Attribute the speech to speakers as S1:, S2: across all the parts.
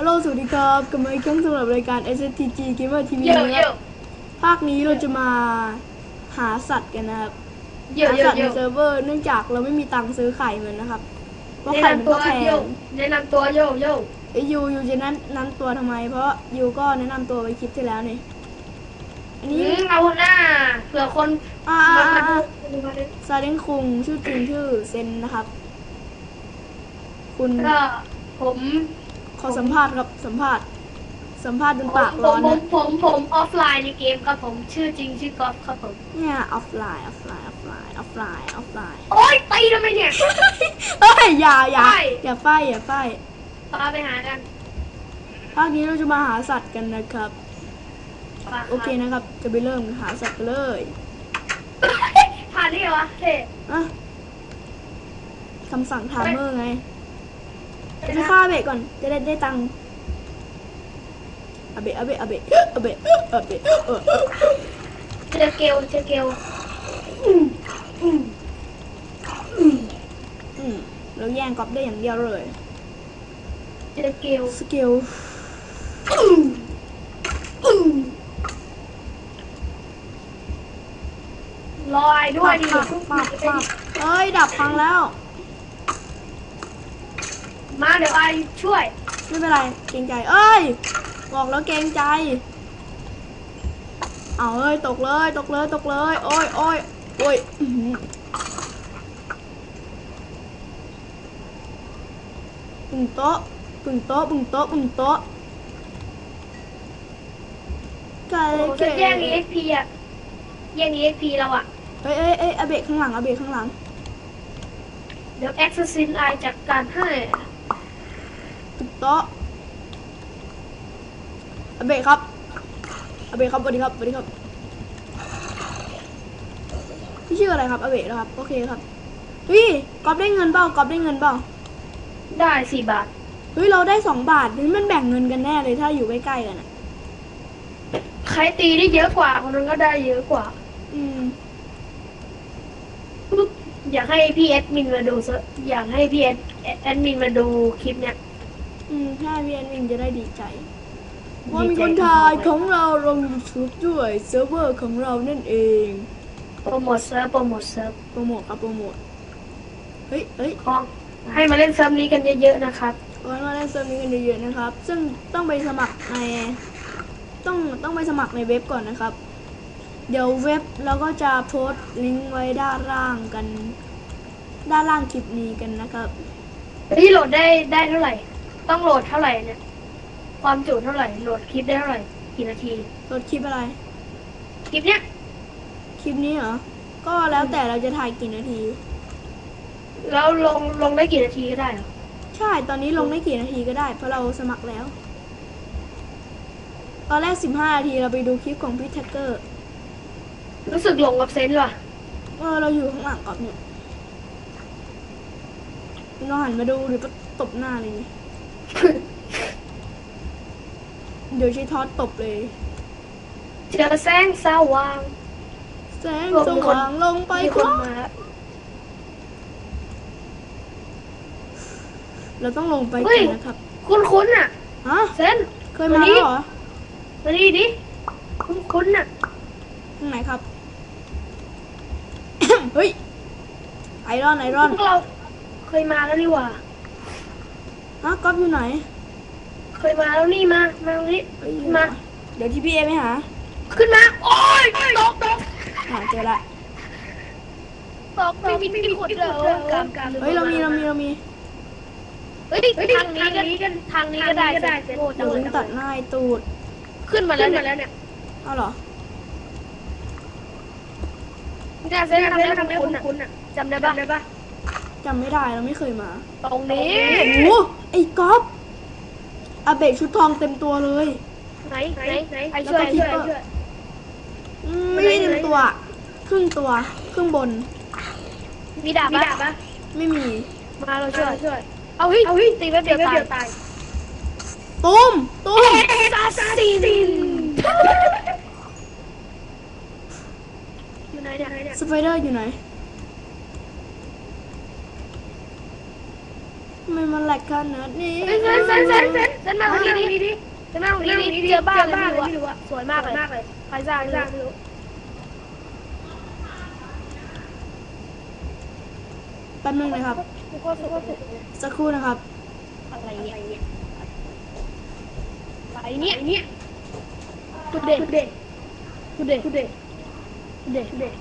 S1: ฮัลโหลสวัสดีครับกลับมาอีกครั้งสำหรับรายการ STG Gamer TV
S2: เยอะ
S1: นะ
S2: เย
S1: ครับ
S2: อะ
S1: ภาคนี้เราจะมาหาสัตว์กันนะครับ
S2: เยอะ
S1: หา
S2: เย
S1: สั
S2: อะ
S1: ตว์
S2: เย
S1: ใน
S2: อะ
S1: เซิร์ฟเวอร์เนื่องจากเราไม่มีตังค์ซื้อไข่มันนะครับเพราะ
S2: แนะ
S1: ไข่มัน
S2: นำตัว
S1: ก็แพ
S2: โย
S1: ง
S2: แนะนำตัวโยโย
S1: ไอยยูยูจะแนะนำตัวทำไม เพราะยูก็แนะนำตัวไปคลิปที่แล้วนี่อัน
S2: อื
S1: นี้
S2: มเอาหน้าเผื่อคน
S1: อ่า
S2: มามาดูมาดู
S1: ซาเล้งคุงชื่อจริงชื่อเซนนะครับ คุณ
S2: ก็ผม
S1: ขอสัมภาษณ์ครับสัมภาษณ์สัมภาษณ์จน
S2: ผม
S1: ปาก
S2: ผ
S1: ร้อ
S2: ม
S1: น
S2: ผม
S1: นะ
S2: ผมผมออฟไลน์ในเกมครับผมชื่อจริงชื่อกอล์ฟครับผม
S1: เนี่ยออฟไลน์ออฟไลน์ออฟไลน์ออฟไลน์ออฟไลน์
S2: โอ๊ยตีทำไมเนี่ย
S1: เอ้ยอย่าอย่า
S2: ไฟ
S1: อย่าไฟอย่าไฟ
S2: พาไปหากัน
S1: ภาคนี้เราจะมาหาสัตว์กันนะครับ
S2: พารับ
S1: โอเคนะครับ จะไปเริ่มหาสัตว์กันเลย
S2: ผ่านนี่เหรอวะเท่
S1: อะคำสั่งไทม์เมอร์ไง จะไปฆ่าอาเบะก่อน จะได้ได้ตังค์อาเบะอาเบะอาเบะอาเบะอาเบะเออ
S2: เจอเกลเจอเกลอืมอืม
S1: อืมเราแย่งก๊อปได้อย่างเดียวเลย
S2: เจอเกล
S1: สกิล
S2: อืมอืมรอไอ้ด้วยดิ
S1: ปับปับปับเอ้ย ดับฟังแล้ว
S2: มาเดี๋ยวไอ้ช่วย
S1: ไม่เป็นไรเกรงใจ เอ้ย บอกแล้วเกรงใจ เอาเอ้ยตกเลยตกเลยตกเลยโอ้ยโอ้ยโอ้ยอื้อหือปึงโต๊ะปึงโต๊ะปึงโต๊ะปึงโต๊ะไก่
S2: โอ้โห
S1: เก๋
S2: จะแย่ง EXP อะแย่ง EXP เราอะ
S1: เอ้ยเอ้ยเอ้ยอาเบะข้างหลังอาเบะข้างหลัง
S2: เดี๋ยว Assassin ไอจัดการให้
S1: ปึง โต๊ะอาเบะครับอาเบะครับสวัสดีครับสวัสดีครับพี่ชื่ออะไรครับอาเบะนะครับโอเคครับเฮ้ยกอบได้เงินเปล่ากอบได้เงินเปล่า
S2: ได้สี่บาท
S1: เฮ้ยเราได้สองบาทนี่มันแบ่งเงินกันแน่เลยถ้าอยู่ใกล้ๆกันอะ
S2: ใครตีได้เยอะกว่าคนนั้นก็ได้เยอะกว่า
S1: อืม
S2: ปุ๊บอยากให้พี่แอดมินมาดูซะอยากให้พี่แอดแอดมินมาดูคลิปเนี้ย
S1: อืมถ้าพี่แอนวินจะได้ดีใจ
S2: ดีใจ
S1: ว่ามีคนทายของเราลงยูทูบด้วยเซิร์ฟเวอร์ของเรานั่นเอง
S2: โปรโมทเซิร์ฟโปรโมทเซิร์ฟ
S1: โปรโมทครับโปรโมทเฮ้ยเฮ้ย
S2: ของให้มาเล่นเซิร์ฟนี้กันเยอะๆนะครับ
S1: วันมาเล่นเซิร์ฟนี้กันเยอะๆนะครับ ซึ่งต้องไปสมัครในต้องต้องไปสมัครในเว็บก่อนนะครับ เดี๋ยวเว็บเราก็จะโพสต์ลิงก์ไว้ด้านล่างกัน ด้านล่างคลิปนี้กันนะครับ
S2: พี่โหลดได้ได้เท่าไหร่ ต้องโหลดเท่าไหร่เนี่ย ความจุเท่าไหร่ โหลดคลิปได้เท่าไหร่ กี่นาที
S1: ลดคลิปอะไร
S2: คลิปเนี้ย
S1: คลิปนี้เหรอ ก็แล้วแต่เราจะถ่ายกี่นาที
S2: แล้วลงลงได้กี่นาทีก็ได้เหรอ
S1: ใช่ ตอนนี้ลงได้กี่นาทีก็ได้ เพราะเราสมัครแล้ว ตอนแรก15นาทีเราไปดูคลิปของพี่แท็กเกอร์
S2: รู้สึกหลงกับเซนส์ว่ะ
S1: เออเราอยู่ข้างหลังก่อนเนี่ยเราหันมาดูหรือก็ตบหน้าเลยนี่ เดี๋ยวใช้ทอดตบเลย
S2: เจอแสงสว่าง
S1: แสงสว่างลงไป
S2: มี
S1: ค
S2: คน
S1: รับ
S2: มาแล้ว
S1: เราต้องลงไป
S2: เฮ้
S1: กั
S2: ย
S1: นนะครับ
S2: คุ้นคุ้นๆอะ
S1: ฮะ
S2: เซน
S1: เคยมาแล้วเหรอ
S2: มาดีดิคุ้นคุ้นๆอะ
S1: ตรงไหนครับ เฮ้ยไอรอนไอรอน
S2: พวกเราเคยมาแล้วนี่หว่า
S1: ฮะก๊อฟอยู่ไหน
S2: เคยมาแล้วนี่มา มาตรงนี้
S1: เอ้ย
S2: มา
S1: เดี๋ยวที่พี่เอไปหา
S2: ขึ้นมา โอ้ยตกตก
S1: อ่าเจอละ
S2: ตกไม่มีไม่มีคนเลยกามกาม
S1: เฮ้ยเรามีเรามีเรามี
S2: เฮ้ยทางนี้กันทางนี้ก็ได้ก็ได้เซนโอ้
S1: เดี๋ยวลิงตัดหน้าไอ้ตูด
S2: ขึ้นมาแล้วมาแล้วเนี่ย
S1: เอาเหรอ
S2: เนี่ยเซนทำได้ทำได้คุ้นๆอะจำได้ปะได้ปะ
S1: จำไม่ได้เราไม่เคยมา
S2: ตรงนี้
S1: โอ้โหไอ้ก๊อฟอาเบะชุดทองเต็มตัวเลย
S2: ไหนไหนไหนไอช่วยช่วยช่วย
S1: อืมไม่ได้เต็มตัว ครึ่งตัว ครึ่งบน
S2: มีดาบปะ
S1: ไม่มี
S2: มาเราช่วยช่วย เอาเฮ้ยเอาเฮ้ยตีแป๊บเดียวตายตาย
S1: ตุ้มตุ้ม
S2: ซาซินอยู่ไหนเนี่ย
S1: สไปเดอร์อยู่ไหนทำ ไมมันแหลกขนาดนี้
S2: เซนเซนเซนเซนเซนเซนมาตรงนี้ดิเซนมาตรงนี้ดิเจอบ้านเลยไม่รู้อะสวยมากเลยใครสร้างไม่รู้
S1: แป๊บนึงนะครับ สักครู่นะครับ
S2: อะไรเนี่ยอะไรเนี่ยเนี่ยกูเด็กกูเด็กกูเด็กกูเด็กกูเด็กกูเด็ก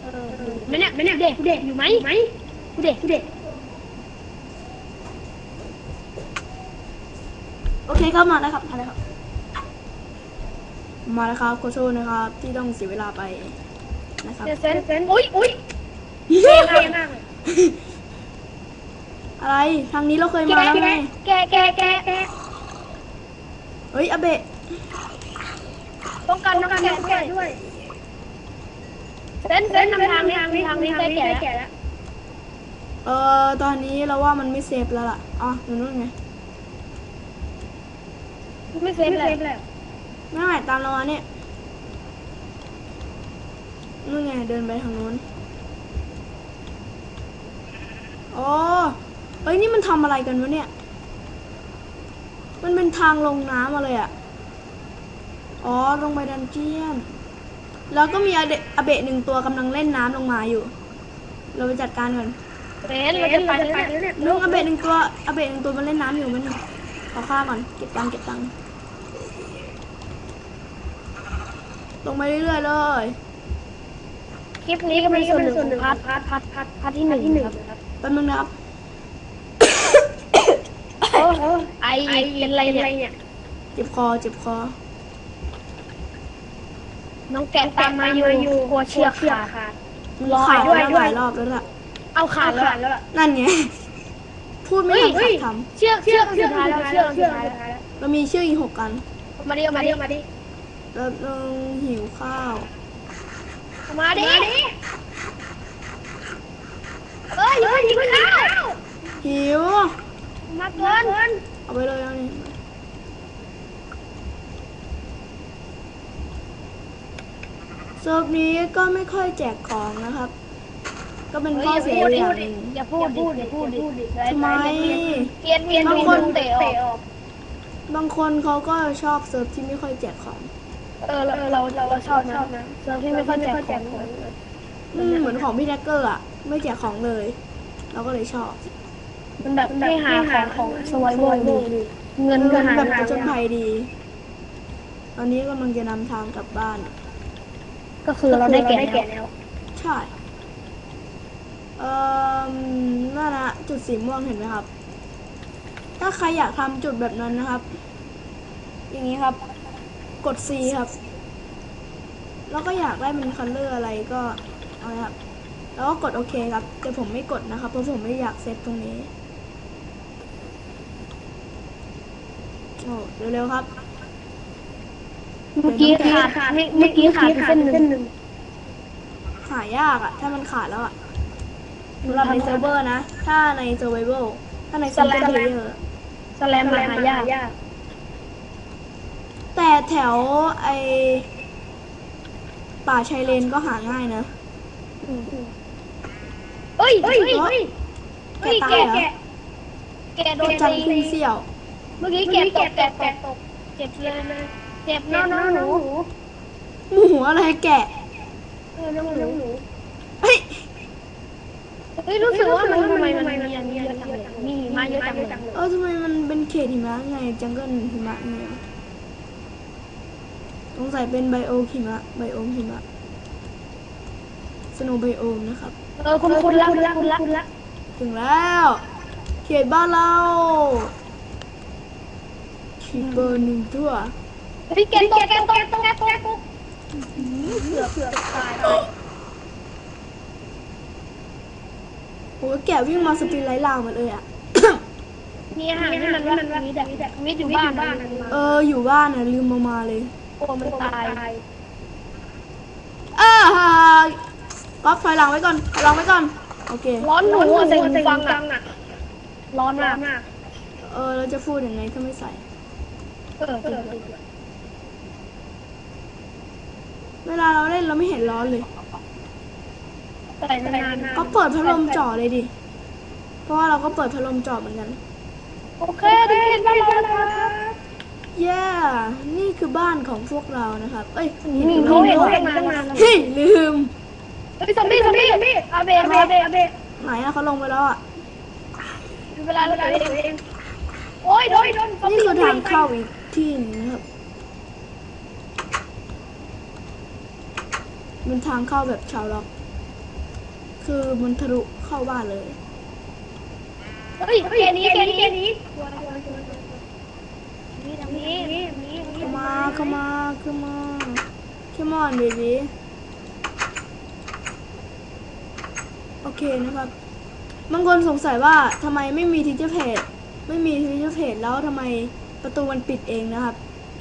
S2: เออไม่เนี่ยไม่เนี่ยเด็กกูเด็กอยู่ไหมไหมกูเด็กกูเด็ก
S1: โอเคครับมาแล้วครับมาแล้วครับ มาแล้วครับขอโทษนะครับ ที่ต้องเสียเวลาไปนะครับ
S2: เซนเซนอุ้ยอุ้ยเท่มากมาก
S1: อะไรทางนี้เราเคยมาแล้วไง
S2: แกแกแกแก
S1: เฮ้ยอาเบะ
S2: ต้องการต้องการแกด้วยเซนเซนทางทางนี้ทางนี้ทางนี้แกแก่แล้ว
S1: เออตอนนี้เราว่ามันไม่เซฟแล้วล่ะอ๋ออยู่นู่นไง
S2: ไม่เซฟเลย
S1: ไม่ไหวตามเรามาเนี่ยนู่นไงเดินไปทางนู้นอ๋อเฮ้ยนี่มันทำอะไรกันวะเนี่ย มันเป็นทางลงน้ำมาเลยอะอ๋อลงไปดันเจียน แล้วก็มีอาเดะอาเบะหนึ่งตัวกำลังเล่นน้ำลงมาอยู่ เราไปจัดการก่อน
S2: เซนเราจะไปแล้วเนี่ย
S1: ลุงอาเบะหนึ่งตัวอาเบะหนึ่งตัวมันเล่นน้ำอยู่มัน ขอฆ่าก่อน เก็บตังค์เก็บตังค์ลงไปเรื่อยๆเลย
S2: คลิปนี้ก็เป็นส่วนหนึ่งของพาร์ทพาร์ทพาร์ทพาร์ทพาร์ทที่หนึ่งครับ
S1: แป๊บนึงนะครับ
S2: ไอเป็นไรเนี่ย
S1: เจ็บคอ เจ็บคอ
S2: น้องแกะตามมาอยู่กลัวเชือกขาด
S1: มัน
S2: รอ
S1: ขาด
S2: ด้วย
S1: แล้ว
S2: ด้วย
S1: หลายรอบแล้วล่ะ
S2: เอาขาดแล้ว
S1: นั่นไง พูดไม่ทันขาดค
S2: เชือกเชือกสุดท้ายแล้วเชือกสุดท้ายแล้วำ
S1: เรามีชื่ออีกหกกัน
S2: มาดิมาดิมาดิ
S1: แล้วเราหิวข้าว
S2: มาดิเอ้ยเฮ้ยกินข้าว
S1: หิว
S2: มาเกิน
S1: เอาไปเลยเอานี่เซิร์ฟนี้ก็ไม่ค่อยแจกของนะครับ ก็เป็นข้อเสียอย่างหนึ่ง
S2: อย่าพูดดิอย่าพูดดิ
S1: ทำไม
S2: เกียนเกียน
S1: บางคน
S2: เตะออก
S1: บางคนเขาก็ชอบเซิร์ฟที่ไม่ค่อยแจกของ
S2: เออเราเราเราชอบนะเซิร์ฟที่ไม่ค่อยแจกของ
S1: อืมเหมือนของพี่แท็กเกอร์อะไม่แจกของเลย เราก็เลยชอบ
S2: มันแบบให้หาของของสวายโวดีเงิน
S1: เงิ
S2: ก็
S1: น
S2: หา
S1: แบบ
S2: หา
S1: ผจญภัยดี ตอนนี้กำลังจะนำทางกลับบ้าน
S2: ก็คือเราได้แก่แล้ว
S1: ใช่ เอ่อนั่นนะจุดสีม่วงเห็นไหมครับ ถ้าใครอยากทำจุดแบบนั้นนะครับ อย่างนี้ครับ กด C ครับ แล้วก็อยากได้เป็นคัลเลอร์อะไรก็เอาเลยครับ แล้วก็กดโอเคครับ แต่ผมไม่กดนะครับ เพราะผมไม่อยากเซตตรงนี้โอ้เร็วๆครับ
S2: เมื่อกี้ขาดเมื่อกี้ขาดเส้นหนึ่ง
S1: หายากอะถ้ามันขาดแล้วอะ สำหรับในเซิร์ฟเวอร์นะ ถ้าในเซอร์ไวเวลถ้าในซิงเกิลเพลเยอร์
S2: สแลมหายาก
S1: แต่แถวไอป่าชายเลนก็หาง่ายนะ
S2: เฮ้ยเฮ้ยเฮ้ย
S1: แกะตายเหรอ
S2: แกโดน
S1: จัง
S2: ตี
S1: คุงเสี่ยว
S2: เมื่อกี้แกตกแกตก เจ็บเลยนะเจ็บน้องน้องหนู
S1: หมูอะไรแกะ
S2: เออน้องหนู
S1: เฮ้ย
S2: เฮ้ยรู้สึกว่ามันทำไมมันมีอันนี้เยอะจังเลยมีมาเยอะจังเลย
S1: เออทำไมมันเป็นเขตหิมะไงจังเกิลหิมะไงสงสัยเป็นไบโอมหิมะไบโอมหิมะสโนไบโอมนะครับ
S2: เออคุณคุณละคุณละคุณละคุณละ
S1: ถึงแล้ว เขตบ้านเราคีเปอร์หนึ่งตัว
S2: พี่แกตกแกตกแกตกแกตกแกตกเสือเสือตาย
S1: โอ้ยแกะวิ่งมาสปีดไล่ลาวหมดเลยอะ
S2: มีอาหารให้มันว่าวิทย์อะวิทย์อยู่บ้านบ้าน
S1: เอออยู่บ้านน่ะลืมมามาเลย
S2: โอ้มันตาย
S1: เออฮะก๊อฟถอยหลังไว้ก่อนถอยหลังไว้ก่อน โอเค
S2: ร้อนหนูใส่หูฟังอะร้อนมาก
S1: เออเราจะพูดยังไงถ้าไม่ใส่
S2: เออ
S1: เวลาเราเล่นเราไม่เห็นร้อนเลย
S2: ใส่นาน
S1: ก็เปิดพัดลมจ่อเลยดิ เพราะว่าเราก็เปิดพัดลมจอเหมือนกัน
S2: โอเคได้เห็นบ้านเราแล้วครับ
S1: เย้นี่คือบ้านของพวกเรานะครับ เอ้ย
S2: นี่
S1: นี่
S2: เขา
S1: คือ
S2: เห็น
S1: บ้าน
S2: เขาเห็นมาตั้งนานแล้ว
S1: เฮ้ยลืม
S2: เฮ้ยซอมบี้ซอมบี้ซอมบี้อาเบะอาเบะอาเบะ
S1: ไหนอะเขาลงไปแล้วอะ
S2: เวลาเราเองโอ้ยโดนโดนซอม
S1: นี่
S2: บี้
S1: คือทางเข้าอีกที่หนึงนะครับมันทางเข้าแบบชาวล็อก คือมันทะลุเข้าบ้านเลย
S2: เฮ้ยเกนี้เกนี้เกนี้นี่ทางนี้นี่นี่นี่
S1: เข้ามาเข้ามาเข้ามา Come on baby โอเคนะครับบางคนสงสัยว่าทำไมไม่มีทีเจอร์เพจไม่มีทีเจอร์เพจแล้วทำไมประตูมันปิดเองนะครับ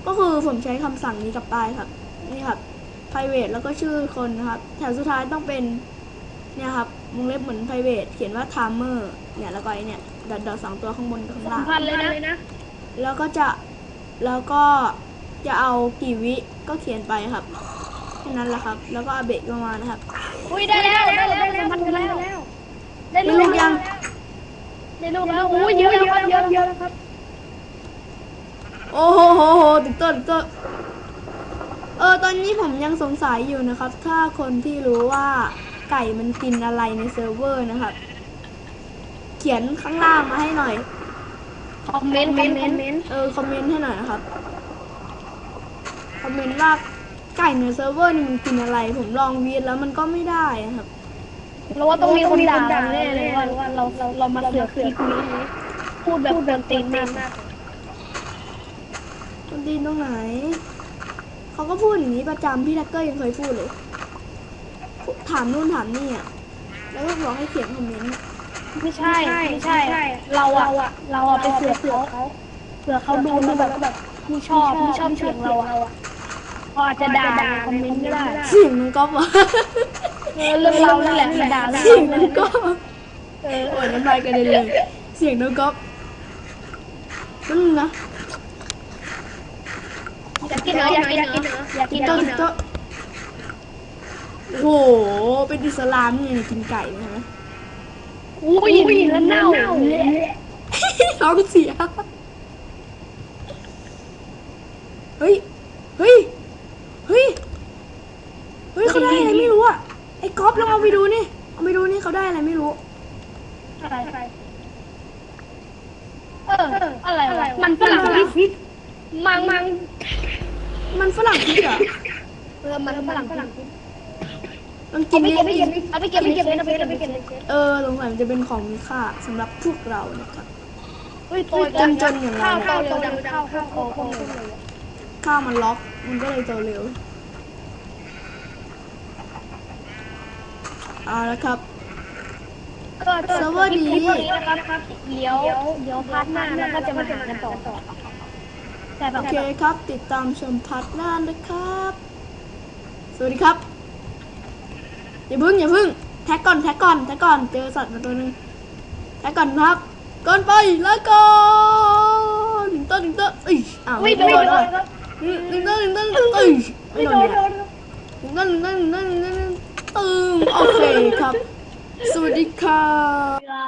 S1: ก็คือผมใช้คำสั่งนี้กับป้ายครับ นี่ครับ private แล้วก็ชื่อคนนะครับ แถวสุดท้ายต้องเป็น เนี่ยครับวงเล็บเหมือน private เขียนว่า timer เนี่ยแล้วก็ไอเนี่ยดอทๆสองตัวข้างบนกับข้างล่าง
S2: พันเลยนะ
S1: แล้วก็จะแล้วก็จะเอากี่วิก็เขียนไปครับแค่นั้นแหละครับ แล้วก็เอาเบรกลงมานะครับ
S2: อุ้ยได้แล้วได้แล้วได้สัมพันธ์กันแล้วได้ลูกยัง ได้ลูกแล้วโอ้ยเยอะเยอะเยอะเยอะครับ
S1: โอ้โหโหโหติ๊กเตอร์ติ๊กเตอร์เออตอนนี้ผมยังสงสัยอยู่นะครับ ถ้าคนที่รู้ว่า ไก่มันกินอะไรในเซิร์ฟเวอร์นะครับ เขียนข้างล่างมาให้หน่อย
S2: คอมเมนต์ คอมเมนต์
S1: เออ คอมเมนต์ให้หน่อยนะครับ คอมเมนต์ว่าไก่ในเซิร์ฟเวอร์นี่มันกินอะไร ผมลองวีดแล้วมันก็ไม่ได้นะครับ
S2: เราว่าต้องมีคนด่าแน่เลยว่าว่าเราเราเรามาเสือกคลิปนี้พูดแบบเดินตีนมาก
S1: มันดีตรงไหน เขาก็พูดอย่างนี้ประจำพี่แท็กเกอร์ยังเคยพูดเลย ถามนู่นถามนี่อะแล้วก็บอกให้เขียนคอมเมนต์อะ
S2: ไม่ใช่ไม่ใช่ เราอะเราอะไปเสือกเขาเสือกเขาดูแบบแบบไม่ชอบไม่ชอบเสียงเราอะเขาอาจจะด่าในคอมเมนต์ก็ได้
S1: เสียงน้องก๊อฟวะ
S2: เออเรื่องเรานั่นแหละด่าเรา
S1: เสียงน้องก๊อฟ
S2: เออ
S1: โอ้ยน้ำลายกระเด็นเลยเสียงน้องก๊อฟนั่นนะ
S2: อยากกินเหรออยากกินเหรออยากกินเหร
S1: โต๊ะ
S2: อ
S1: โต๊ะ โอ้โห เป็นอิสลามนี่กินไก่นะฮะ
S2: อุ้ยแล้วเน่า
S1: ท้องเสีย เฮ้ย เฮ้ย เฮ้ย เฮ้ยเขาได้อะไรไม่รู้อะไอ้ก๊อฟลองเอาไปดูนี่ เอาไปดูนี่เขาได้อะไรไม่รู้
S2: อะไร เออ อะไรวะมันฝรั่งพิษมังมัง
S1: มันฝรั่งพิษเหรอ
S2: เออ มันฝรั่งฝรั่งพิษ
S1: มันกิน
S2: เอาไป
S1: นี่
S2: เก็บเอาไปเก็บเอาไปเก็บเอาไปเก็บเอาไปเก็บ
S1: เออสงสัยมันจะเป็นของมีค่าสำหรับพวกเรานะครับ
S2: เฮ้ยตัวจนอย่างเราเข้าเร็วดังเข้าเข้าเข้าเข้าเลย
S1: ข้าวมันล็อกมันก็เลยโตเร็วเอาละครับ
S2: ก็สวัสดีนะครับเดี๋ยวเดี๋ยวพาร์ทหน้าแล้วก็จะมาหากันต่อแต่แบ
S1: โอบเคครับติดตามชมพาร์ทหน้านะครับ สวัสดีครับ อย่าพึ่งอย่าพึ่งแท็กก่อนแท็กก่อนแท็กก่อนเจอสัตว์มาตัวหนึ่งแท็กก่อนครับก่อนไปแล้วก่อนถึงต้นถึงต้นเอ้ยอ้าว
S2: ไม่
S1: ไม่
S2: โด
S1: โด
S2: น
S1: นเลยถึงต้นถึงต้นเอ้ยไม่
S2: ไม่
S1: โด
S2: โด
S1: น
S2: น
S1: เนี่ย
S2: โดน
S1: ถึงต้นถึงต้นถึงต้นถึงต้นตึงโอเคครับ สวัสดีครับ